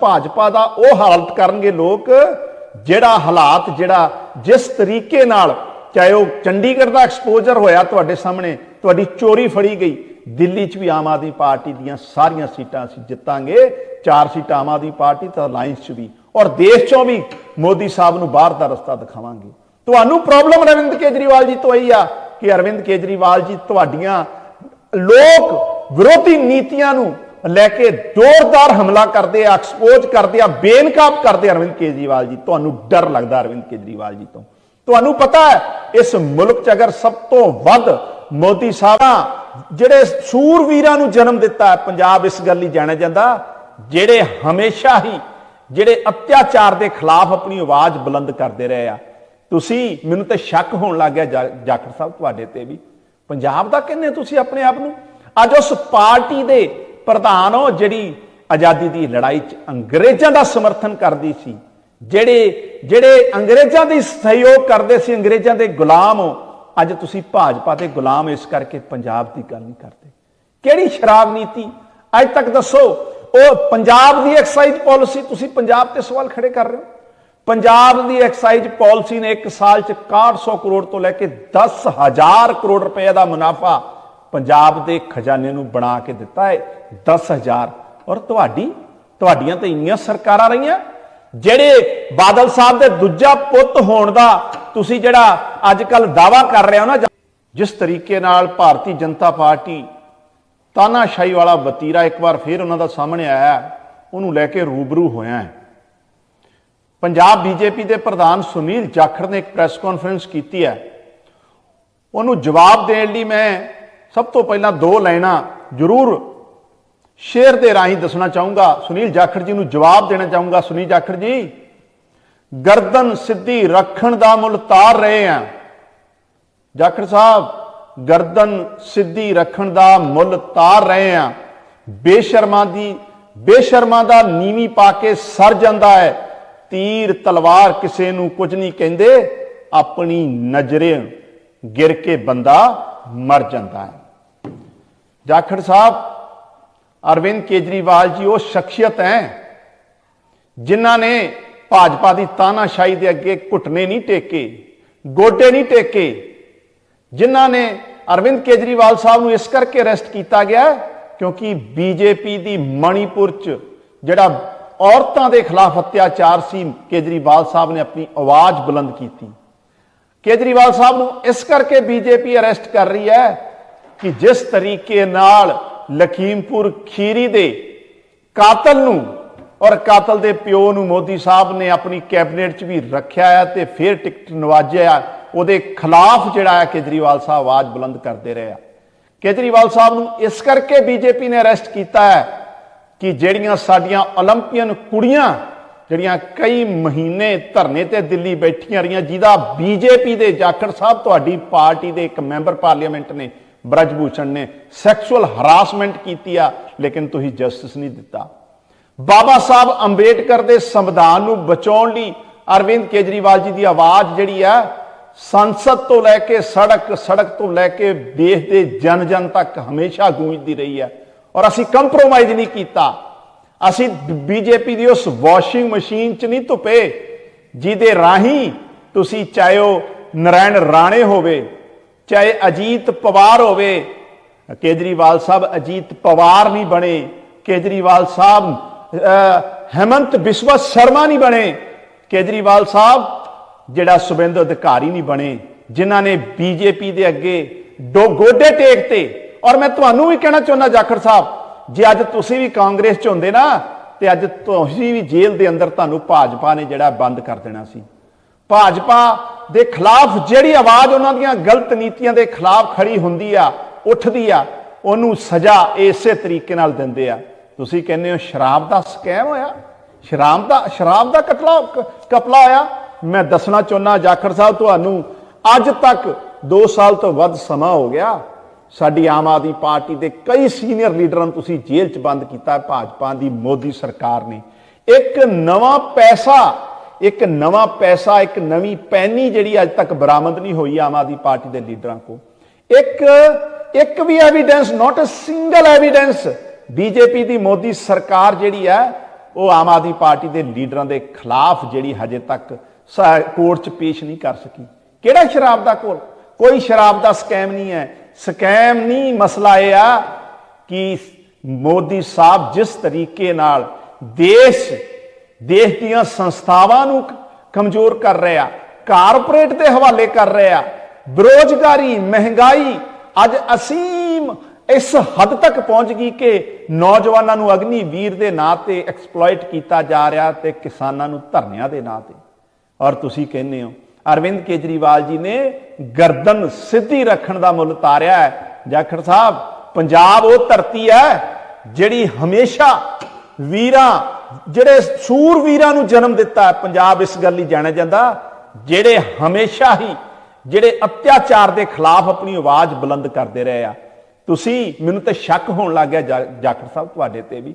ਭਾਜਪਾ ਦਾ ਉਹ ਹਾਲਤ ਕਰਨਗੇ ਲੋਕ ਜਿਹੜਾ ਹਾਲਾਤ, ਜਿਹੜਾ ਜਿਸ ਤਰੀਕੇ ਨਾਲ ਚਾਹੇ ਉਹ ਚੰਡੀਗੜ੍ਹ ਦਾ ਐਕਸਪੋਜ਼ਰ ਹੋਇਆ ਤੁਹਾਡੇ ਸਾਹਮਣੇ, ਤੁਹਾਡੀ ਚੋਰੀ ਫੜੀ ਗਈ, ਦਿੱਲੀ 'ਚ ਵੀ ਆਮ ਆਦਮੀ ਪਾਰਟੀ ਦੀਆਂ ਸਾਰੀਆਂ ਸੀਟਾਂ ਅਸੀਂ ਜਿੱਤਾਂਗੇ, ਚਾਰ ਸੀਟਾਂ ਆਮ ਆਦਮੀ ਪਾਰਟੀ ਤਾਂ ਅਲਾਈਅੰਸ 'ਚ ਵੀ ਔਰ ਦੇਸ਼ 'ਚੋਂ ਵੀ ਮੋਦੀ ਸਾਹਿਬ ਨੂੰ ਬਾਹਰ ਦਾ ਰਸਤਾ ਦਿਖਾਵਾਂਗੇ। ਤੁਹਾਨੂੰ ਪ੍ਰੋਬਲਮ ਅਰਵਿੰਦ ਕੇਜਰੀਵਾਲ ਜੀ ਤੋਂ ਆਈ ਆ ਕਿ ਅਰਵਿੰਦ ਕੇਜਰੀਵਾਲ ਜੀ, ਤੁਹਾਡੀਆਂ ਲੋਕ ਵਿਰੋਧੀ ਨੀਤੀਆਂ ਨੂੰ ਲੈ ਕੇ ਜ਼ੋਰਦਾਰ ਹਮਲਾ ਕਰਦੇ ਆ ਐਕਸਪੋਜ਼ ਕਰਦੇ ਆ, ਬੇਨਕਾਬ ਕਰਦੇ ਅਰਵਿੰਦ ਕੇਜਰੀਵਾਲ ਜੀ ਤੁਹਾਨੂੰ ਡਰ ਲੱਗਦਾ ਅਰਵਿੰਦ ਕੇਜਰੀਵਾਲ ਜੀ ਤੋਂ। ਤੁਹਾਨੂੰ ਪਤਾ ਹੈ, ਇਸ ਮੁਲਕ 'ਚ ਅਗਰ ਸਭ ਤੋਂ ਵੱਧ ਮੋਦੀ ਸਾਹਿਬ, ਜਿਹੜੇ ਸੂਰਵੀਰਾਂ ਨੂੰ ਜਨਮ ਦਿੱਤਾ ਪੰਜਾਬ ਇਸ ਗੱਲ ਲਈ ਜਾਣਿਆ ਜਾਂਦਾ, ਜਿਹੜੇ ਹਮੇਸ਼ਾ ਹੀ ਜਿਹੜੇ ਅਤਿਆਚਾਰ ਦੇ ਖਿਲਾਫ ਆਪਣੀ ਆਵਾਜ਼ ਬੁਲੰਦ ਕਰਦੇ ਰਹੇ ਆ। ਤੁਸੀਂ, ਮੈਨੂੰ ਤਾਂ ਸ਼ੱਕ ਹੋਣ ਲੱਗ ਗਿਆ ਜਾ- ਜਾਖੜ ਸਾਹਿਬ ਤੁਹਾਡੇ ਤੇ ਵੀ। ਪੰਜਾਬ ਦਾ ਕਹਿੰਦੇ ਤੁਸੀਂ ਆਪਣੇ ਆਪ ਨੂੰ? ਅੱਜ ਉਸ ਪਾਰਟੀ ਦੇ ਪ੍ਰਧਾਨ ਹੋ ਜਿਹੜੀ ਆਜ਼ਾਦੀ ਦੀ ਲੜਾਈ 'ਚ ਅੰਗਰੇਜ਼ਾਂ ਦਾ ਸਮਰਥਨ ਕਰਦੀ ਸੀ, ਜਿਹੜੇ ਜਿਹੜੇ ਅੰਗਰੇਜ਼ਾਂ ਦੀ ਸਹਿਯੋਗ ਕਰਦੇ ਸੀ, ਅੰਗਰੇਜ਼ਾਂ ਦੇ ਗੁਲਾਮ ਹੋ ਅੱਜ ਤੁਸੀਂ ਭਾਜਪਾ ਦੇ ਗੁਲਾਮ ਇਸ ਕਰਕੇ ਪੰਜਾਬ ਦੀ ਗੱਲ ਨਹੀਂ ਕਰਦੇ। ਕਿਹੜੀ ਸ਼ਰਾਬ ਨੀਤੀ? ਅੱਜ ਤੱਕ ਦੱਸੋ, ਉਹ ਪੰਜਾਬ ਦੀ ਐਕਸਾਈਜ਼ ਪਾਲਿਸੀ ਤੁਸੀਂ ਪੰਜਾਬ ਤੇ ਸਵਾਲ ਖੜੇ ਕਰ ਰਹੇ ਹੋ। ਪੰਜਾਬ ਦੀ ਐਕਸਾਈਜ਼ ਪਾਲਿਸੀ ਨੇ ਇੱਕ ਸਾਲ ਚ 6100 ਕਰੋੜ ਤੋਂ ਲੈ ਕੇ 10000 ਕਰੋੜ ਰੁਪਏ ਦਾ ਮੁਨਾਫਾ ਪੰਜਾਬ ਦੇ ਖਜ਼ਾਨੇ ਨੂੰ ਬਣਾ ਕੇ ਦਿੱਤਾ ਹੈ 10000 ਔਰ ਤੁਹਾਡੀ, ਤੁਹਾਡੀਆਂ ਤਾਂ ਇੰਨੀਆਂ ਸਰਕਾਰਾਂ ਰਹੀਆਂ, ਜਿਹੜੇ ਬਾਦਲ ਸਾਹਿਬ ਦੇ ਦੂਜਾ ਪੁੱਤ ਹੋਣ ਦਾ ਤੁਸੀਂ ਜਿਹੜਾ ਅੱਜ ਕੱਲ ਦਾਵਾ ਕਰ ਰਹੇ ਹੋ ਨਾ, ਜਿਸ ਤਰੀਕੇ ਨਾਲ ਭਾਰਤੀ ਜਨਤਾ ਪਾਰਟੀ ਤਾਨਾਸ਼ਾਹੀ ਵਾਲਾ ਵਤੀਰਾ ਇੱਕ ਵਾਰ ਫਿਰ ਉਹਨਾਂ ਦਾ ਸਾਹਮਣੇ ਆਇਆ, ਉਹਨੂੰ ਲੈ ਕੇ ਰੂਬਰੂ ਹੋਇਆ ਹੈ। ਪੰਜਾਬ ਬੀਜੇਪੀ ਦੇ ਪ੍ਰਧਾਨ ਸੁਨੀਲ ਜਾਖੜ ਨੇ ਇੱਕ ਪ੍ਰੈਸ ਕਾਨਫਰੰਸ ਕੀਤੀ ਹੈ। ਉਹਨੂੰ ਜਵਾਬ ਦੇਣ ਲਈ ਮੈਂ ਸਭ ਤੋਂ ਪਹਿਲਾਂ ਦੋ ਲਾਈਨਾਂ ਜ਼ਰੂਰ ਸ਼ੇਰ ਦੇ ਰਾਹੀਂ ਦੱਸਣਾ ਚਾਹੂੰਗਾ। ਸੁਨੀਲ ਜਾਖੜ ਜੀ ਨੂੰ ਜਵਾਬ ਦੇਣਾ ਚਾਹੂੰਗਾ। ਸੁਨੀਲ ਜਾਖੜ ਜੀ, ਗਰਦਨ ਸਿੱਧੀ ਰੱਖਣ ਦਾ ਮੁੱਲ ਤਾਰ ਰਹੇ ਆ। ਜਾਖੜ ਸਾਹਿਬ, ਗਰਦਨ ਸਿੱਧੀ ਰੱਖਣ ਦਾ ਮੁੱਲ ਤਾਰ ਰਹੇ ਆ। ਬੇਸ਼ਰਮਾ ਦੀ, ਬੇਸ਼ਰਮਾ ਦਾ ਨੀਵੀਂ ਪਾ ਕੇ ਸਰ ਜਾਂਦਾ ਹੈ। ਤੀਰ ਤਲਵਾਰ ਕਿਸੇ ਨੂੰ ਕੁਝ ਨਹੀਂ ਕਹਿੰਦੇ। ਆਪਣੀ ਨਜ਼ਰੇ ਗਿਰ ਕੇ ਬੰਦਾ ਮਰ ਜਾਂਦਾ ਹੈ। ਜਾਖੜ ਸਾਹਿਬ, ਅਰਵਿੰਦ ਕੇਜਰੀਵਾਲ ਜੀ, ਉਹ ਸ਼ਖਸੀਅਤ ਹੈ, ਜਿਨ੍ਹਾਂ ਨੇ ਭਾਜਪਾ ਦੀ ਤਾਨਾਸ਼ਾਹੀ ਦੇ ਅੱਗੇ ਘੁੱਟਨੇ ਨਹੀਂ ਟੇਕੇ, ਗੋਡੇ ਨਹੀਂ ਟੇਕੇ, ਜਿਨ੍ਹਾਂ ਨੇ ਅਰਵਿੰਦ ਕੇਜਰੀਵਾਲ ਸਾਹਿਬ ਨੂੰ ਇਸ ਕਰਕੇ ਅਰੈਸਟ ਕੀਤਾ ਗਿਆ ਕਿਉਂਕਿ ਬੀਜੇਪੀ ਦੀ ਮਣੀਪੁਰ ਚ ਜਿਹੜਾ ਔਰਤਾਂ ਦੇ ਖਿਲਾਫ ਅਤਿਆਚਾਰ ਸੀ, ਕੇਜਰੀਵਾਲ ਸਾਹਿਬ ਨੇ ਆਪਣੀ ਆਵਾਜ਼ ਬੁਲੰਦ ਕੀਤੀ। ਕੇਜਰੀਵਾਲ ਸਾਹਿਬ ਨੂੰ ਇਸ ਕਰਕੇ ਬੀਜੇਪੀ ਅਰੈਸਟ ਕਰ ਰਹੀ ਹੈ ਕਿ ਜਿਸ ਤਰੀਕੇ ਨਾਲ ਲਖੀਮਪੁਰ ਖੀਰੀ ਦੇ ਕਾਤਲ ਨੂੰ ਔਰ ਕਾਤਲ ਦੇ ਪਿਓ ਨੂੰ ਮੋਦੀ ਸਾਹਿਬ ਨੇ ਆਪਣੀ ਕੈਬਨਿਟ 'ਚ ਵੀ ਰੱਖਿਆ ਆ ਤੇ ਫਿਰ ਟਿਕਟ ਨਵਾਜਿਆ ਉਹਦੇ ਖਿਲਾਫ ਜਿਹੜਾ ਆ ਕੇਜਰੀਵਾਲ ਸਾਹਿਬ ਆਵਾਜ਼ ਬੁਲੰਦ ਕਰਦੇ ਰਹੇ ਆ। ਕੇਜਰੀਵਾਲ ਸਾਹਿਬ ਨੂੰ ਇਸ ਕਰਕੇ ਬੀਜੇਪੀ ਨੇ ਅਰੈਸਟ ਕੀਤਾ ਹੈ ਕਿ ਜਿਹੜੀਆਂ ਸਾਡੀਆਂ 올림픽ੀਅਨ ਕੁੜੀਆਂ, ਜਿਹੜੀਆਂ ਕਈ ਮਹੀਨੇ ਧਰਨੇ ਤੇ ਦਿੱਲੀ ਬੈਠੀਆਂ ਰਹੀਆਂ, ਜਿਹਦਾ ਬੀਜੇਪੀ ਦੇ ਜਾਖੜ ਸਾਹਿਬ ਤੁਹਾਡੀ ਪਾਰਟੀ ਦੇ ਇੱਕ ਮੈਂਬਰ ਪਾਰਲੀਮੈਂਟ ਨੇ ਬ੍ਰਜਭੂਸ਼ਣ ਨੇ ਸੈਕਸੁਅਲ ਹਰਾਸਮੈਂਟ ਕੀਤੀ ਆ, ਲੇਕਿਨ ਤੁਸੀਂ ਜਸਟਿਸ ਨਹੀਂ ਦਿੱਤਾ। ਬਾਬਾ ਸਾਹਿਬ ਅੰਬੇਡਕਰ ਦੇ ਸੰਵਿਧਾਨ ਨੂੰ ਬਚਾਉਣ ਲਈ ਅਰਵਿੰਦ ਕੇਜਰੀਵਾਲ ਜੀ ਦੀ ਆਵਾਜ਼ ਜਿਹੜੀ ਆ, ਸੰਸਦ ਤੋਂ ਲੈ ਕੇ ਸੜਕ ਸੜਕ ਤੋਂ ਲੈ ਕੇ ਦੇਸ਼ ਦੇ ਜਨ ਜਨ ਤੱਕ ਹਮੇਸ਼ਾ ਗੂੰਜਦੀ ਰਹੀ ਹੈ ਔਰ ਅਸੀਂ ਕੰਪਰੋਮਾਈਜ਼ ਨਹੀਂ ਕੀਤਾ। ਅਸੀਂ ਬੀਜੇਪੀ ਦੀ ਉਸ ਵਾਸ਼ਿੰਗ ਮਸ਼ੀਨ 'ਚ ਨਹੀਂ ਧੁੱਪੇ, ਜਿਹਦੇ ਰਾਹੀਂ ਤੁਸੀਂ ਚਾਹੇ ਉਹ ਨਰਾਇਣ ਰਾਣੇ ਹੋਵੇ ਚਾਹੇ ਅਜੀਤ ਪਵਾਰ ਹੋਵੇ ਕੇਜਰੀਵਾਲ ਸਾਹਿਬ ਅਜੀਤ ਪਵਾਰ ਨਹੀਂ ਬਣੇ ਕੇਜਰੀਵਾਲ ਸਾਹਿਬ ਅਹ, ਹੈਮੰਤ ਬਿਸਵਾ ਸ਼ਰਮਾ ਨਹੀਂ ਬਣੇ ਕੇਜਰੀਵਾਲ ਸਾਹਿਬ ਜਿਹੜਾ ਸੁਬਿੰਦਰ ਅਧਿਕਾਰੀ ਨਹੀਂ ਬਣੇ ਜਿਨ੍ਹਾਂ ਨੇ ਬੀਜੇਪੀ ਦੇ ਅੱਗੇ ਦੋ ਗੋਡੇ ਟੇਕਤੇ ਔਰ ਮੈਂ ਤੁਹਾਨੂੰ ਵੀ ਕਹਿਣਾ ਚਾਹੁੰਦਾ ਜਾਖੜ ਸਾਹਿਬ ਜੇ ਅੱਜ ਤੁਸੀਂ ਵੀ ਕਾਂਗਰਸ ਚ ਹੁੰਦੇ ਨਾ ਤੇ ਅੱਜ ਤੁਸੀਂ ਵੀ ਜੇਲ੍ਹ ਦੇ ਅੰਦਰ ਤੁਹਾਨੂੰ ਭਾਜਪਾ ਨੇ ਜਿਹੜਾ ਬੰਦ ਕਰ ਦੇਣਾ ਸੀ। ਭਾਜਪਾ ਦੇ ਖਿਲਾਫ ਜਿਹੜੀ ਆਵਾਜ਼ ਉਹਨਾਂ ਦੀਆਂ ਗਲਤ ਨੀਤੀਆਂ ਦੇ ਖਿਲਾਫ ਖੜੀ ਹੁੰਦੀ ਆ, ਉੱਠਦੀ ਆ, ਉਹਨੂੰ ਸਜ਼ਾ ਇਸੇ ਤਰੀਕੇ ਨਾਲ ਦਿੰਦੇ ਆ। ਤੁਸੀਂ ਕਹਿੰਦੇ ਹੋ ਸ਼ਰਾਬ ਦਾ ਸਕੈਮ ਹੋਇਆ? ਸ਼ਰਾਬ ਦਾ ਸ਼ਰਾਬ ਦਾ ਕਤਲਾ ਕ- ਕਪਲਾ ਹੋਇਆ? ਮੈਂ ਦੱਸਣਾ ਚਾਹੁੰਦਾ ਜਾਖੜ ਸਾਹਿਬ ਤੁਹਾਨੂੰ, ਅੱਜ ਤੱਕ 2 ਸਾਲ ਤੋਂ ਵੱਧ ਸਮਾਂ ਹੋ ਗਿਆ, ਸਾਡੀ ਆਮ ਆਦਮੀ ਪਾਰਟੀ ਦੇ ਕਈ ਸੀਨੀਅਰ ਲੀਡਰਾਂ ਨੂੰ ਤੁਸੀਂ ਜੇਲ੍ਹ 'ਚ ਬੰਦ ਕੀਤਾ, ਭਾਜਪਾ ਦੀ, ਮੋਦੀ ਸਰਕਾਰ ਨੇ। ਇੱਕ ਨਵਾਂ ਪੈਸਾ ਇੱਕ ਨਵਾਂ ਪੈਸਾ, ਇੱਕ ਨਵੀਂ ਪੈਨੀ ਜਿਹੜੀ ਅੱਜ ਤੱਕ ਬਰਾਮਦ ਨਹੀਂ ਹੋਈ ਆਮ ਆਦਮੀ ਪਾਰਟੀ ਦੇ ਲੀਡਰਾਂ ਕੋ ਇੱਕ ਇੱਕ ਵੀ evidence not a single evidence BJP ਦੀ ਮੋਦੀ ਸਰਕਾਰ ਜਿਹੜੀ ਹੈ, ਉਹ ਆਮ ਆਦਮੀ ਪਾਰਟੀ ਦੇ ਲੀਡਰਾਂ ਦੇ ਖਿਲਾਫ ਜਿਹੜੀ ਹਜੇ ਤੱਕ ਕੋਰਟ 'ਚ ਪੇਸ਼ ਨਹੀਂ ਕਰ ਸਕੀ। ਕਿਹੜਾ ਸ਼ਰਾਬ ਦਾ ਕੋਲ ਕੋਈ ਸ਼ਰਾਬ ਦਾ ਸਕੈਮ ਨਹੀਂ ਹੈ। ਸਕੈਮ ਨਹੀਂ, ਮਸਲਾ ਇਹ ਆ ਕਿ ਮੋਦੀ ਸਾਹਿਬ ਜਿਸ ਤਰੀਕੇ ਨਾਲ ਦੇਸ਼ ਦੇਸ਼ ਦੀਆਂ ਸੰਸਥਾਵਾਂ ਨੂੰ ਕਮਜ਼ੋਰ ਕਰ ਰਿਹਾ ਕਾਰਪੋਰੇਟ ਦੇ ਹਵਾਲੇ ਕਰ ਰਿਹਾ ਬੇਰੋਜ਼ਗਾਰੀ, ਮਹਿੰਗਾਈ, ਅੱਜ ਅਸੀਮ ਇਸ ਹੱਦ ਤੱਕ ਪਹੁੰਚ ਗਈ ਕਿ ਨੌਜਵਾਨਾਂ ਨੂੰ ਅਗਨੀ ਵੀਰ ਦੇ ਨਾਂ ਤੇ ਐਕਸਪਲੋਇਟ ਕੀਤਾ ਜਾ ਰਿਹਾ ਤੇ ਕਿਸਾਨਾਂ ਨੂੰ ਧਰਨਿਆਂ ਦੇ ਨਾਂ ਤੇ। ਔਰ ਤੁਸੀਂ ਕਹਿੰਦੇ ਹੋ, ਅਰਵਿੰਦ ਕੇਜਰੀਵਾਲ ਜੀ ਨੇ ਗਰਦਨ ਸਿੱਧੀ ਰੱਖਣ ਦਾ ਮੁੱਲ ਤਾਰਿਆ ਹੈ। ਜਾਖੜ ਸਾਹਿਬ, ਪੰਜਾਬ ਉਹ ਧਰਤੀ ਹੈ ਜਿਹੜੀ ਹਮੇਸ਼ਾ ਵੀਰਾਂ ਜਿਹੜੇ ਸੂਰਵੀਰਾਂ ਨੂੰ ਜਨਮ ਦਿੱਤਾ ਪੰਜਾਬ ਇਸ ਗੱਲ ਲਈ ਜਾਣਿਆ ਜਾਂਦਾ, ਜਿਹੜੇ ਹਮੇਸ਼ਾ ਹੀ ਜਿਹੜੇ ਅਤਿਆਚਾਰ ਦੇ ਖਿਲਾਫ ਆਪਣੀ ਆਵਾਜ਼ ਬੁਲੰਦ ਕਰਦੇ ਰਹੇ ਆ। ਤੁਸੀਂ, ਮੈਨੂੰ ਤੇ ਸ਼ੱਕ ਹੋਣ ਲੱਗ ਗਿਆ, ਜਾ- ਜਾਖੜ ਸਾਹਿਬ ਤੁਹਾਡੇ ਤੇ ਵੀ।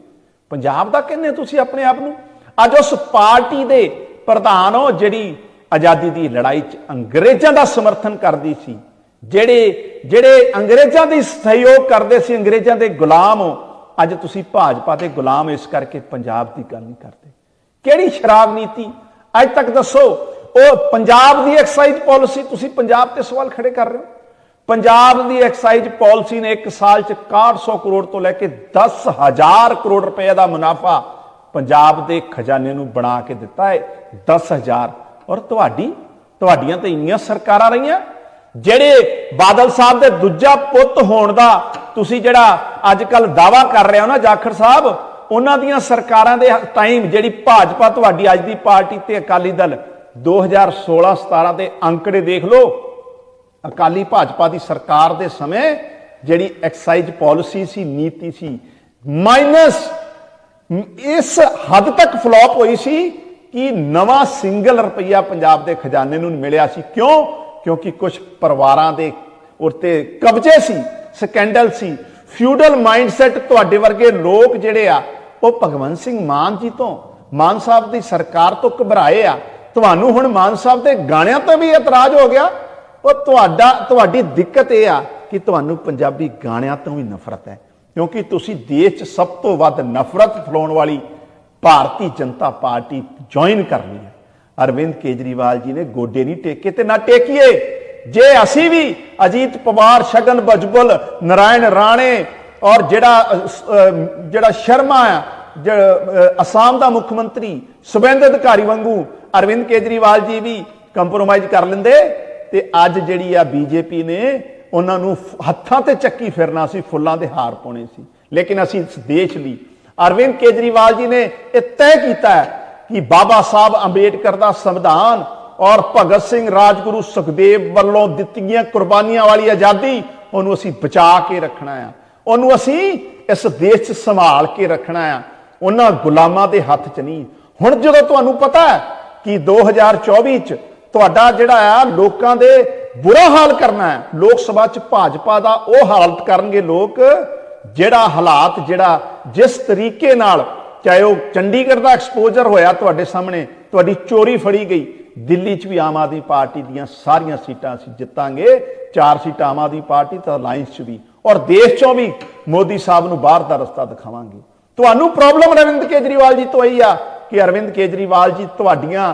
ਪੰਜਾਬ ਦਾ ਕਹਿੰਦੇ ਤੁਸੀਂ ਆਪਣੇ ਆਪ ਨੂੰ? ਅੱਜ ਉਸ ਪਾਰਟੀ ਦੇ ਪ੍ਰਧਾਨ ਹੋ ਜਿਹੜੀ ਆਜ਼ਾਦੀ ਦੀ ਲੜਾਈ 'ਚ ਅੰਗਰੇਜ਼ਾਂ ਦਾ ਸਮਰਥਨ ਕਰਦੀ ਸੀ, ਜਿਹੜੇ ਜਿਹੜੇ ਅੰਗਰੇਜ਼ਾਂ ਦੀ ਸਹਿਯੋਗ ਕਰਦੇ ਸੀ, ਅੰਗਰੇਜ਼ਾਂ ਦੇ ਗੁਲਾਮ ਹੋ ਅੱਜ ਤੁਸੀਂ ਭਾਜਪਾ ਦੇ ਗੁਲਾਮ ਇਸ ਕਰਕੇ ਪੰਜਾਬ ਦੀ ਗੱਲ ਨਹੀਂ ਕਰਦੇ। ਕਿਹੜੀ ਸ਼ਰਾਬ ਨੀਤੀ? ਅੱਜ ਤੱਕ ਦੱਸੋ, ਉਹ ਪੰਜਾਬ ਦੀ ਐਕਸਾਈਜ਼ ਪਾਲਿਸੀ ਤੁਸੀਂ ਪੰਜਾਬ ਤੇ ਸਵਾਲ ਖੜੇ ਕਰ ਰਹੇ ਹੋ। ਪੰਜਾਬ ਦੀ ਐਕਸਾਈਜ਼ ਪਾਲਿਸੀ ਨੇ ਇੱਕ ਸਾਲ ਚ 6100 ਕਰੋੜ ਤੋਂ ਲੈ ਕੇ 10000 ਕਰੋੜ ਰੁਪਏ ਦਾ ਮੁਨਾਫਾ ਪੰਜਾਬ ਦੇ ਖਜ਼ਾਨੇ ਨੂੰ ਬਣਾ ਕੇ ਦਿੱਤਾ ਹੈ। 10000 ਔਰ ਤੁਹਾਡੀ, ਤੁਹਾਡੀਆਂ ਤਾਂ ਇੰਨੀਆਂ ਸਰਕਾਰਾਂ ਰਹੀਆਂ, ਜਿਹੜੇ ਬਾਦਲ ਸਾਹਿਬ ਦੇ ਦੂਜਾ ਪੁੱਤ ਹੋਣ ਦਾ ਤੁਸੀਂ ਜਿਹੜਾ ਅੱਜ ਕੱਲ ਦਾਵਾ ਕਰ ਰਹੇ ਹੋ ਨਾ ਜਾਖੜ ਸਾਹਿਬ, ਉਹਨਾਂ ਦੀਆਂ ਸਰਕਾਰਾਂ ਦੇ ਟਾਈਮ ਜਿਹੜੀ ਭਾਜਪਾ ਤੁਹਾਡੀ ਅੱਜ ਦੀ ਪਾਰਟੀ ਤੇ ਅਕਾਲੀ ਦਲ 2016-17 ਦੇ ਅੰਕੜੇ ਦੇਖ ਲਓ, ਅਕਾਲੀ ਭਾਜਪਾ ਦੀ ਸਰਕਾਰ ਦੇ ਸਮੇਂ ਜਿਹੜੀ ਐਕਸਾਈਜ਼ ਪਾਲਿਸੀ ਸੀ, ਨੀਤੀ ਸੀ ਮਾਈਨਸ ਇਸ ਹੱਦ ਤੱਕ ਫਲॉप ਹੋਈ ਸੀ ਕਿ ਨਵਾਂ ਸਿੰਗਲ ਰੁਪਈਆ ਪੰਜਾਬ ਦੇ ਖਜ਼ਾਨੇ ਨੂੰ ਮਿਲਿਆ ਸੀ। ਕਿਉਂ? ਕਿਉਂਕਿ ਕੁਝ ਪਰਿਵਾਰਾਂ ਦੇ ਉੱਤੇ ਕਬਜ਼ੇ ਸੀ ਸਕੈਂਡਲ ਸੀ। ਫਿਊਡਲ ਮਾਈਂਡਸੈਟ ਤੁਹਾਡੇ ਵਰਗੇ ਲੋਕ ਜਿਹੜੇ ਆ, ਉਹ ਭਗਵੰਤ ਸਿੰਘ ਮਾਨ ਜੀ ਤੋਂ, ਮਾਨ ਸਾਹਿਬ ਦੀ ਸਰਕਾਰ ਤੋਂ ਘਬਰਾਏ ਆ। ਤੁਹਾਨੂੰ ਹੁਣ ਮਾਨ ਸਾਹਿਬ ਦੇ ਗਾਣਿਆਂ ਤੋਂ ਵੀ ਇਤਰਾਜ਼ ਹੋ ਗਿਆ। ਉਹ ਤੁਹਾਡਾ, ਤੁਹਾਡੀ ਦਿੱਕਤ ਇਹ ਆ ਕਿ ਤੁਹਾਨੂੰ ਪੰਜਾਬੀ ਗਾਣਿਆਂ ਤੋਂ ਵੀ ਨਫ਼ਰਤ ਹੈ। ਕਿਉਂਕਿ ਤੁਸੀਂ ਦੇਸ਼ 'ਚ ਸਭ ਤੋਂ ਵੱਧ ਨਫ਼ਰਤ ਫਲਾਉਣ ਵਾਲੀ ਭਾਰਤੀ ਜਨਤਾ ਪਾਰਟੀ ਜੁਆਇਨ ਕਰ ਲਈ ਹੈ। ਅਰਵਿੰਦ ਕੇਜਰੀਵਾਲ ਜੀ ਨੇ ਗੋਡੇ ਨਹੀਂ ਟੇਕੇ ਤੇ ਨਾ ਟੇਕੀਏ। ਜੇ ਅਸੀਂ ਵੀ ਅਜੀਤ ਪਵਾਰ ਸ਼ਗਨ ਬਜਬਲ ਨਰਾਇਣ ਰਾਣੇ ਔਰ ਜਿਹੜਾ ਜਿਹੜਾ ਸ਼ਰਮਾ ਆ ਜਿਹੜਾ, ਅਸਾਮ ਦਾ ਮੁੱਖ ਮੰਤਰੀ ਸੁਬੇਂਦਰ ਅਧਿਕਾਰੀ ਵਾਂਗੂ ਅਰਵਿੰਦ ਕੇਜਰੀਵਾਲ ਜੀ ਵੀ ਕੰਪਰੋਮਾਈਜ਼ ਕਰ ਲੈਂਦੇ ਤੇ ਅੱਜ ਜਿਹੜੀ ਆ ਬੀਜੇਪੀ ਨੇ ਉਹਨਾਂ ਨੂੰ ਹੱਥਾਂ ਤੇ ਚੱਕੀ ਫਿਰਨਾ ਸੀ ਫੁੱਲਾਂ ਦੇ ਹਾਰ ਪਾਉਣੇ ਸੀ। ਲੇਕਿਨ ਅਸੀਂ ਇਸ ਦੇਸ਼ ਲਈ ਅਰਵਿੰਦ ਕੇਜਰੀਵਾਲ ਜੀ ਨੇ ਇਹ ਤੈਅ ਕੀਤਾ ਹੈ ਕਿ ਬਾਬਾ ਸਾਹਿਬ ਅੰਬੇਡਕਰ ਦਾ ਸੰਵਿਧਾਨ ਔਰ ਭਗਤ ਸਿੰਘ ਰਾਜਗੁਰੂ ਸੁਖਦੇਵ ਵੱਲੋਂ ਦਿੱਤੀਆਂ ਕੁਰਬਾਨੀਆਂ ਵਾਲੀ ਆਜ਼ਾਦੀ ਉਹਨੂੰ ਅਸੀਂ ਬਚਾ ਕੇ ਰੱਖਣਾ ਆ। ਉਹਨੂੰ ਅਸੀਂ ਇਸ ਦੇਸ਼ 'ਚ ਸੰਭਾਲ ਕੇ ਰੱਖਣਾ ਆ। ਉਹਨਾਂ ਗੁਲਾਮਾਂ ਦੇ ਹੱਥ 'ਚ ਨਹੀਂ। ਹੁਣ ਜਦੋਂ ਤੁਹਾਨੂੰ ਪਤਾ ਹੈ ਕਿ 2024 'ਚ ਤੁਹਾਡਾ ਜਿਹੜਾ ਆ ਲੋਕਾਂ ਦੇ ਬੁਰਾ ਹਾਲ ਕਰਨਾ ਹੈ, ਲੋਕ ਸਭਾ 'ਚ ਭਾਜਪਾ ਦਾ ਉਹ ਹਾਲਤ ਕਰਨਗੇ ਲੋਕ, ਜਿਹੜਾ ਹਾਲਾਤ, ਜਿਹੜਾ ਜਿਸ ਤਰੀਕੇ ਨਾਲ ਚਾਹੇ ਉਹ ਚੰਡੀਗੜ੍ਹ ਦਾ ਐਕਸਪੋਜ਼ਰ ਹੋਇਆ ਤੁਹਾਡੇ ਸਾਹਮਣੇ, ਤੁਹਾਡੀ ਚੋਰੀ ਫੜੀ ਗਈ ਦਿੱਲੀ 'ਚ ਵੀ ਆਮ ਆਦਮੀ ਪਾਰਟੀ ਦੀਆਂ ਸਾਰੀਆਂ ਸੀਟਾਂ ਅਸੀਂ ਜਿੱਤਾਂਗੇ, ਚਾਰ ਸੀਟਾਂ ਆਮ ਆਦਮੀ ਪਾਰਟੀ ਤੇ ਅਲਾਈਅੰਸ 'ਚ ਵੀ। ਔਰ ਦੇਸ਼ 'ਚੋਂ ਵੀ ਮੋਦੀ ਸਾਹਿਬ ਨੂੰ ਬਾਹਰ ਦਾ ਰਸਤਾ ਦਿਖਾਵਾਂਗੇ। ਤੁਹਾਨੂੰ ਪ੍ਰੋਬਲਮ ਅਰਵਿੰਦ ਕੇਜਰੀਵਾਲ ਜੀ ਤੋਂ ਆਈ ਆ ਕਿ ਅਰਵਿੰਦ ਕੇਜਰੀਵਾਲ ਜੀ ਤੁਹਾਡੀਆਂ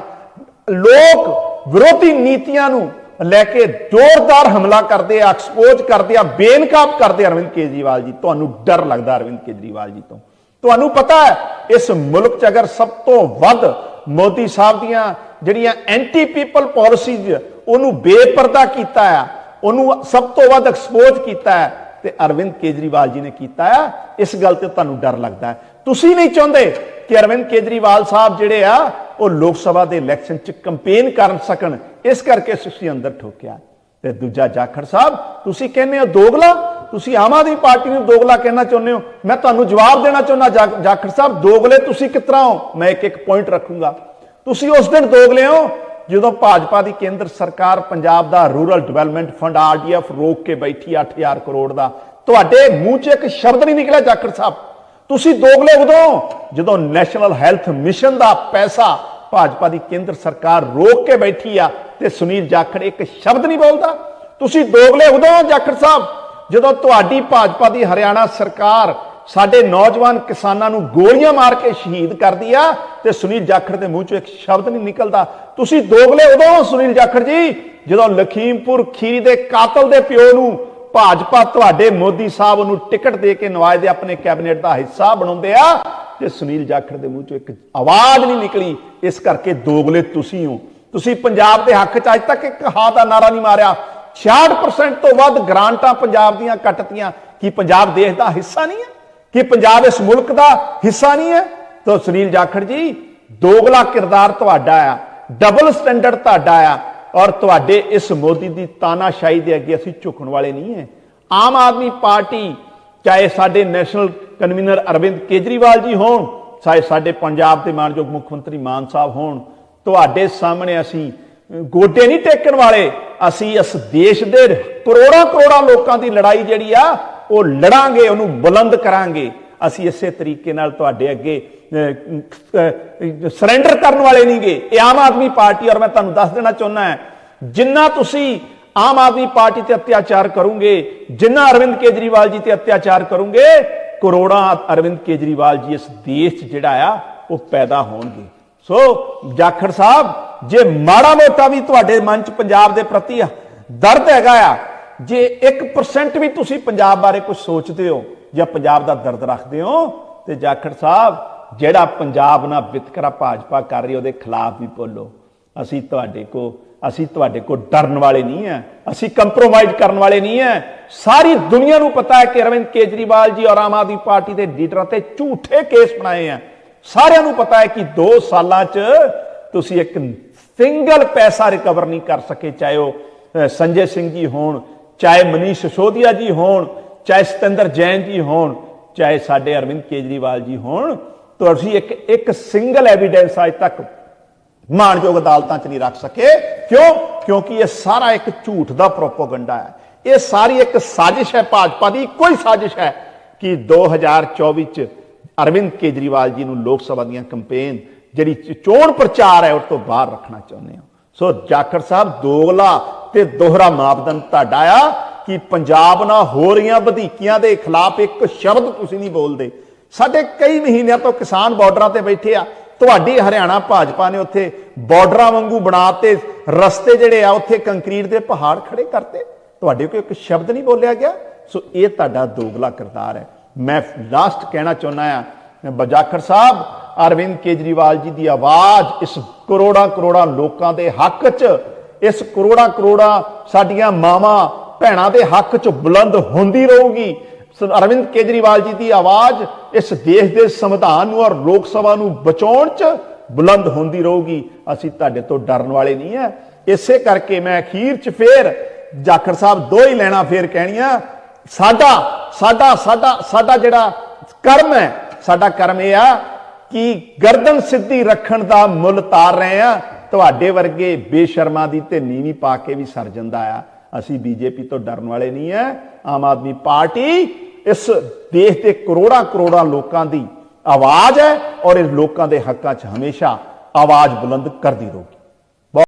ਲੋਕ ਵਿਰੋਧੀ ਨੀਤੀਆਂ ਨੂੰ ਲੈ ਕੇ ਜ਼ੋਰਦਾਰ ਹਮਲਾ ਕਰਦੇ ਆ ਐਕਸਪੋਜ਼ ਕਰਦੇ ਆ, ਬੇਨਕਾਬ ਕਰਦੇ ਅਰਵਿੰਦ ਕੇਜਰੀਵਾਲ ਜੀ। ਤੁਹਾਨੂੰ ਡਰ ਲੱਗਦਾ ਅਰਵਿੰਦ ਕੇਜਰੀਵਾਲ ਜੀ ਤੋਂ। ਤੁਹਾਨੂੰ ਪਤਾ ਹੈ, ਇਸ ਮੁਲਕ 'ਚ ਅਗਰ ਸਭ ਤੋਂ ਵੱਧ ਮੋਦੀ ਸਾਹਿਬ ਦੀਆਂ ਜਿਹੜੀਆਂ ਐਂਟੀ ਪੀਪਲ ਪਾਲਿਸੀਜ਼ ਉਹਨੂੰ ਬੇਪਰਦਾ ਕੀਤਾ ਆ, ਉਹਨੂੰ ਸਭ ਤੋਂ ਵੱਧ ਐਕਸਪੋਜ਼ ਕੀਤਾ ਹੈ ਤੇ ਅਰਵਿੰਦ ਕੇਜਰੀਵਾਲ ਜੀ ਨੇ ਕੀਤਾ ਆ, ਇਸ ਗੱਲ ਤੇ ਤੁਹਾਨੂੰ ਡਰ ਲੱਗਦਾ ਹੈ। ਤੁਸੀਂ ਨਹੀਂ ਚਾਹੁੰਦੇ ਕਿ ਅਰਵਿੰਦ ਕੇਜਰੀਵਾਲ ਸਾਹਿਬ ਜਿਹੜੇ ਆ, ਉਹ ਲੋਕ ਸਭਾ ਦੇ ਇਲੈਕਸ਼ਨ 'ਚ ਕੰਪੇਨ ਕਰ ਸਕਣ, ਇਸ ਕਰਕੇ ਤੁਸੀਂ ਅੰਦਰ ਠੋਕਿਆ। ਤੇ ਦੂਜਾ ਜਾਖੜ ਸਾਹਿਬ, ਤੁਸੀਂ ਕਹਿੰਦੇ ਹੋ ਦੋਗਲਾ, ਤੁਸੀਂ ਆਮ ਆਦਮੀ ਪਾਰਟੀ ਨੂੰ ਦੋਗਲਾ ਕਹਿਣਾ ਚਾਹੁੰਦੇ ਹੋ, ਮੈਂ ਤੁਹਾਨੂੰ ਜਵਾਬ ਦੇਣਾ ਚਾਹੁੰਦਾ ਜਾ- ਜਾਖੜ ਸਾਹਿਬ, ਦੋਗਲੇ ਤੁਸੀਂ ਕਿਸ ਤਰ੍ਹਾਂ ਹੋ? ਮੈਂ ਇੱਕ ਇੱਕ ਪੁਆਇੰਟ ਰੱਖੂੰਗਾ। ਤੁਸੀਂ ਉਸ ਦਿਨ ਦੋਗਲੇ ਹੋ ਜਦੋਂ ਭਾਜਪਾ ਦੀ ਕੇਂਦਰ ਸਰਕਾਰ ਪੰਜਾਬ ਦਾ ਰੂਰਲ ਡਿਵੈਲਪਮੈਂਟ ਫੰਡ ਆਰਡੀਐਫ ਰੋਕ ਕੇ ਬੈਠੀ 8000 ਕਰੋੜ ਦਾ। ਤੁਹਾਡੇ ਮੂੰਹ 'ਚ ਇੱਕ ਸ਼ਬਦ ਨਹੀਂ ਨਿਕਲਿਆ ਜਾਖੜ ਸਾਹਿਬ। ਤੁਸੀਂ ਦੋਗਲੇ ਉਦੋਂ, ਜਦੋਂ ਨੈਸ਼ਨਲ ਹੈਲਥ ਮਿਸ਼ਨ ਦਾ ਪੈਸਾ ਭਾਜਪਾ ਦੀ ਕੇਂਦਰ ਸਰਕਾਰ ਰੋਕ ਕੇ ਬੈਠੀ ਆ ਤੇ ਸੁਨੀਲ ਜਾਖੜ ਇੱਕ ਸ਼ਬਦ ਨਹੀਂ ਬੋਲਦਾ। ਤੁਸੀਂ ਦੋਗਲੇ ਉਦੋਂ, ਜਾਖੜ ਸਾਹਿਬ, ਜਦੋਂ ਤੁਹਾਡੀ ਭਾਜਪਾ ਦੀ ਹਰਿਆਣਾ ਸਰਕਾਰ ਸਾਡੇ ਨੌਜਵਾਨ ਕਿਸਾਨਾਂ ਨੂੰ ਗੋਲੀਆਂ ਮਾਰ ਕੇ ਸ਼ਹੀਦ ਕਰਦੀ ਆ ਤੇ ਸੁਨੀਲ ਜਾਖੜ ਦੇ ਮੂੰਹ ਚੋਂ ਇੱਕ ਸ਼ਬਦ ਨਹੀਂ ਨਿਕਲਦਾ। ਤੁਸੀਂ ਦੋਗਲੇ ਉਦੋਂ, ਸੁਨੀਲ ਜਾਖੜ ਜੀ, ਜਦੋਂ ਲਖੀਮਪੁਰ ਖੀਰੀ ਦੇ ਕਾਤਲ ਦੇ ਪਿਓ ਨੂੰ ਭਾਜਪਾ ਤੁਹਾਡੇ ਮੋਦੀ ਸਾਹਿਬ ਨੂੰ ਟਿਕਟ ਦੇ ਕੇ ਨਵਾਜ਼ਦੇ ਆਪਣੇ ਕੈਬਨਿਟ ਦਾ ਹਿੱਸਾ ਬਣਾਉਂਦੇ ਆ ਤੇ ਸੁਨੀਲ ਜਾਖੜ ਦੇ ਮੂੰਹ ਚੋਂ ਇੱਕ ਆਵਾਜ਼ ਨਹੀਂ ਨਿਕਲੀ। ਇਸ ਕਰਕੇ ਦੋਗਲੇ ਤੁਸੀਂ ਹੋ। ਤੁਸੀਂ ਪੰਜਾਬ ਦੇ ਹੱਕ 'ਚ ਅੱਜ ਤੱਕ ਇੱਕ ਹਾਂ ਦਾ ਨਾਰਾ ਨਹੀਂ ਮਾਰਿਆ। 66% ਤੋਂ ਵੱਧ ਗ੍ਰਾਂਟਾਂ ਪੰਜਾਬ ਦੀਆਂ ਕੱਟਤੀਆਂ। ਕੀ ਪੰਜਾਬ ਦੇਸ਼ ਦਾ ਹਿੱਸਾ ਨਹੀਂ ਹੈ? ਕਿ ਪੰਜਾਬ ਇਸ ਮੁਲਕ ਦਾ ਹਿੱਸਾ ਨਹੀਂ ਹੈ? ਤਾਂ ਸੁਨੀਲ ਜਾਖੜ ਜੀ, ਦੋਗਲਾ ਕਿਰਦਾਰ ਤੁਹਾਡਾ ਆ ਡਬਲ ਸਟੈਂਡਰਡ ਤੁਹਾਡਾ ਆ, ਔਰ ਤੁਹਾਡੇ ਇਸ ਮੋਦੀ ਦੀ ਤਾਨਾਸ਼ਾਹੀ ਦੇ ਅੱਗੇ ਅਸੀਂ ਝੁਕਣ ਵਾਲੇ ਨਹੀਂ ਹੈ। ਆਮ ਆਦਮੀ ਪਾਰਟੀ, ਚਾਹੇ ਸਾਡੇ ਨੈਸ਼ਨਲ ਕਨਵੀਨਰ ਅਰਵਿੰਦ ਕੇਜਰੀਵਾਲ ਜੀ ਹੋਣ, ਚਾਹੇ ਸਾਡੇ ਪੰਜਾਬ ਦੇ ਮਾਨਯੋਗ ਮੁੱਖ ਮੰਤਰੀ ਮਾਨ ਸਾਹਿਬ ਹੋਣ, ਤੁਹਾਡੇ ਸਾਹਮਣੇ ਅਸੀਂ ਗੋਡੇ ਨਹੀਂ ਟੇਕਣ ਵਾਲੇ। ਅਸੀਂ ਇਸ ਦੇਸ਼ ਦੇ ਕਰੋੜਾਂ ਕਰੋੜਾਂ ਲੋਕਾਂ ਦੀ ਲੜਾਈ ਜਿਹੜੀ ਆ ਉਹ ਲੜਾਂਗੇ, ਉਹਨੂੰ ਬੁਲੰਦ ਕਰਾਂਗੇ। ਅਸੀਂ ਇਸੇ ਤਰੀਕੇ ਨਾਲ ਤੁਹਾਡੇ ਅੱਗੇ ਸਰੈਂਡਰ ਕਰਨ ਵਾਲੇ ਨਹੀਂਗੇ। ਇਹ ਆਮ ਆਦਮੀ ਪਾਰਟੀ, ਔਰ ਮੈਂ ਤੁਹਾਨੂੰ ਦੱਸ ਦੇਣਾ ਚਾਹੁੰਦਾ ਹਾਂ, ਜਿੰਨਾ ਤੁਸੀਂ ਆਮ ਆਦਮੀ ਪਾਰਟੀ ਤੇ ਅਤਿਆਚਾਰ ਕਰੋਗੇ, ਜਿੰਨਾ ਅਰਵਿੰਦ ਕੇਜਰੀਵਾਲ ਜੀ ਤੇ ਅਤਿਆਚਾਰ ਕਰੋਗੇ, ਕਰੋੜਾਂ ਅਰਵਿੰਦ ਕੇਜਰੀਵਾਲ ਜੀ ਇਸ ਦੇਸ਼ 'ਚ ਜਿਹੜਾ ਆ, ਉਹ ਪੈਦਾ ਹੋਣਗੇ। ਸੋ, ਜਾਖੜ ਸਾਹਿਬ, ਜੇ ਮਾੜਾ ਮੋਟਾ ਵੀ ਤੁਹਾਡੇ ਮਨ 'ਚ ਪੰਜਾਬ ਦੇ ਪ੍ਰਤੀ ਦਰਦ ਹੈਗਾ ਆ ਜੇ 1% ਵੀ ਤੁਸੀਂ ਪੰਜਾਬ ਬਾਰੇ ਕੁਝ ਸੋਚਦੇ ਹੋ ਜਾਂ ਪੰਜਾਬ ਦਾ ਦਰਦ ਰੱਖਦੇ ਹੋ, ਤੇ ਜਾਖੜ ਸਾਹਿਬ, ਜਿਹੜਾ ਪੰਜਾਬ ਨਾਲ ਵਿਤਕਰਾ ਭਾਜਪਾ ਕਰ ਰਹੀ ਉਹਦੇ ਖਿਲਾਫ ਵੀ ਬੋਲੋ। ਅਸੀਂ ਤੁਹਾਡੇ ਕੋ, ਅਸੀਂ ਤੁਹਾਡੇ ਕੋ ਡਰਨ ਵਾਲੇ ਨਹੀਂ ਆ ਅਸੀਂ ਕੰਪਰੋਮਾਈਜ਼ ਕਰਨ ਵਾਲੇ ਨਹੀਂ ਆ ਸਾਰੀ ਦੁਨੀਆ ਨੂੰ ਪਤਾ ਹੈ ਕਿ ਅਰਵਿੰਦ ਕੇਜਰੀਵਾਲ ਜੀ ਔਰ ਆਮ ਆਦਮੀ ਪਾਰਟੀ ਦੇ ਲੀਡਰਾਂ ਤੇ ਝੂਠੇ ਕੇਸ ਬਣਾਏ ਆ ਸਾਰਿਆਂ ਨੂੰ ਪਤਾ ਹੈ ਕਿ 2 ਸਾਲਾਂ 'ਚ ਤੁਸੀਂ ਇੱਕ ਸਿੰਗਲ ਪੈਸਾ ਰਿਕਵਰ ਨਹੀਂ ਕਰ ਸਕੇ, ਚਾਹੇ ਉਹ ਸੰਜੇ ਸਿੰਘ ਜੀ ਹੋਣ ਚਾਹੇ ਮਨੀਸ਼ ਸਿਸੋਦੀਆ ਜੀ ਹੋਣ, ਚਾਹੇ ਸਤਿੰਦਰ ਜੈਨ ਜੀ ਹੋਣ, ਚਾਹੇ ਸਾਡੇ ਅਰਵਿੰਦ ਕੇਜਰੀਵਾਲ ਜੀ ਹੋਣ, ਤੁਸੀਂ ਇੱਕ ਇੱਕ ਸਿੰਗਲ ਐਵੀਡੈਂਸ ਅਜ ਤੱਕ ਮਾਨਯੋਗ ਅਦਾਲਤਾਂ 'ਚ ਨਹੀਂ ਰੱਖ ਸਕੇ। ਕਿਉਂ? ਕਿਉਂਕਿ ਇਹ ਸਾਰਾ ਇੱਕ ਝੂਠ ਦਾ ਪ੍ਰੋਪਗੈਂਡਾ ਹੈ। ਇਹ ਸਾਰੀ ਇੱਕ ਸਾਜ਼ਿਸ਼ ਹੈ ਭਾਜਪਾ ਦੀ ਕੋਈ ਸਾਜ਼ਿਸ਼ ਹੈ ਕਿ 2024 'ਚ ਅਰਵਿੰਦ ਕੇਜਰੀਵਾਲ ਜੀ ਨੂੰ ਲੋਕ ਸਭਾ ਦੀਆਂ ਕੰਪੇਨ ਜਿਹੜੀ ਚੋਣ ਪ੍ਰਚਾਰ ਹੈ ਉਸ ਤੋਂ ਬਾਹਰ ਰੱਖਣਾ ਚਾਹੁੰਦੇ ਹੋ। ਸੋ ਜਾਖੜ ਸਾਹਿਬ, ਦੋਗਲਾ ਤੇ ਦੋਹਰਾ ਮਾਪਦੰਡ ਤੁਹਾਡਾ ਆ ਕਿ ਪੰਜਾਬ ਨਾਲ ਹੋ ਰਹੀਆਂ ਵਧੀਕੀਆਂ ਦੇ ਖਿਲਾਫ ਇੱਕ ਸ਼ਬਦ ਤੁਸੀਂ ਨਹੀਂ ਬੋਲਦੇ। ਸਾਡੇ ਕਈ ਮਹੀਨਿਆਂ ਤੋਂ ਕਿਸਾਨ ਬਾਰਡਰਾਂ ਤੇ ਬੈਠੇ ਆ। ਤੁਹਾਡੀ ਹਰਿਆਣਾ ਭਾਜਪਾ ਨੇ ਉੱਥੇ ਬਾਰਡਰਾਂ ਵਾਂਗੂ ਬਣਾਤੇ ਰਸਤੇ ਜਿਹੜੇ ਆ, ਉੱਥੇ ਕੰਕਰੀਟ ਦੇ ਪਹਾੜ ਖੜੇ ਕਰਤੇ। ਤੁਹਾਡੇ ਕੋਈ ਇੱਕ ਸ਼ਬਦ ਨਹੀਂ ਬੋਲਿਆ ਗਿਆ। ਸੋ ਇਹ ਤੁਹਾਡਾ ਦੋਗਲਾ ਕਿਰਦਾਰ ਹੈ। ਮੈਂ ਲਾਸਟ ਕਹਿਣਾ ਚਾਹੁੰਦਾ ਆ ਬਜਾਖਰ ਸਾਹਿਬ, ਅਰਵਿੰਦ ਕੇਜਰੀਵਾਲ ਜੀ ਦੀ ਆਵਾਜ਼ ਇਸ ਕਰੋੜਾਂ ਕਰੋੜਾਂ ਲੋਕਾਂ ਦੇ ਹੱਕ 'ਚ ਇਸ ਕਰੋੜਾਂ ਕਰੋੜਾਂ ਸਾਡੀਆਂ ਮਾਵਾਂ ਭੈਣਾਂ ਦੇ ਹੱਕ 'ਚ ਬੁਲੰਦ ਹੁੰਦੀ ਰਹੂਗੀ। ਅਰਵਿੰਦ ਕੇਜਰੀਵਾਲ ਜੀ ਦੀ ਆਵਾਜ਼ ਇਸ ਦੇਸ਼ ਦੇ ਸੰਵਿਧਾਨ ਨੂੰ ਔਰ ਲੋਕ ਸਭਾ ਨੂੰ ਬਚਾਉਣ 'ਚ ਬੁਲੰਦ ਹੁੰਦੀ ਰਹੂਗੀ। ਅਸੀਂ ਤੁਹਾਡੇ ਤੋਂ ਡਰਨ ਵਾਲੇ ਨਹੀਂ ਆ ਇਸੇ ਕਰਕੇ ਮੈਂ ਅਖੀਰ 'ਚ ਫੇਰ ਜਾਖੜ ਸਾਹਿਬ ਦੋ ਹੀ ਲੈਣਾ ਫੇਰ ਕਹਿਣੀਆਂ, ਸਾਡਾ ਸਾਡਾ ਸਾਡਾ ਸਾਡਾ ਜਿਹੜਾ ਕਰਮ ਹੈ ਸਾਡਾ ਕਰਮ ਇਹ ਆ ਕਿ ਗਰਦਨ ਸਿੱਧੀ ਰੱਖਣ ਦਾ ਮੁੱਲ ਤਾਰ ਰਹੇ ਆ। ਤੁਹਾਡੇ ਵਰਗੇ ਬੇਸ਼ਰਮਾ ਦੀ ਤੇ ਨੀਵੀਂ ਪਾ ਕੇ ਵੀ ਸਰ ਜਾਂਦਾ ਆ। ਅਸੀਂ ਬੀਜੇਪੀ ਤੋਂ ਡਰਨ ਵਾਲੇ ਨਹੀਂ ਐ। ਆਮ ਆਦਮੀ ਪਾਰਟੀ ਇਸ ਦੇਸ਼ ਦੇ ਕਰੋੜਾਂ ਕਰੋੜਾਂ ਲੋਕਾਂ ਦੀ ਆਵਾਜ਼ ਹੈ ਔਰ ਇਹ ਲੋਕਾਂ ਦੇ ਹੱਕਾਂ 'ਚ ਹਮੇਸ਼ਾ ਆਵਾਜ਼ ਬੁਲੰਦ ਕਰਦੀ ਰਹੂਗੀ।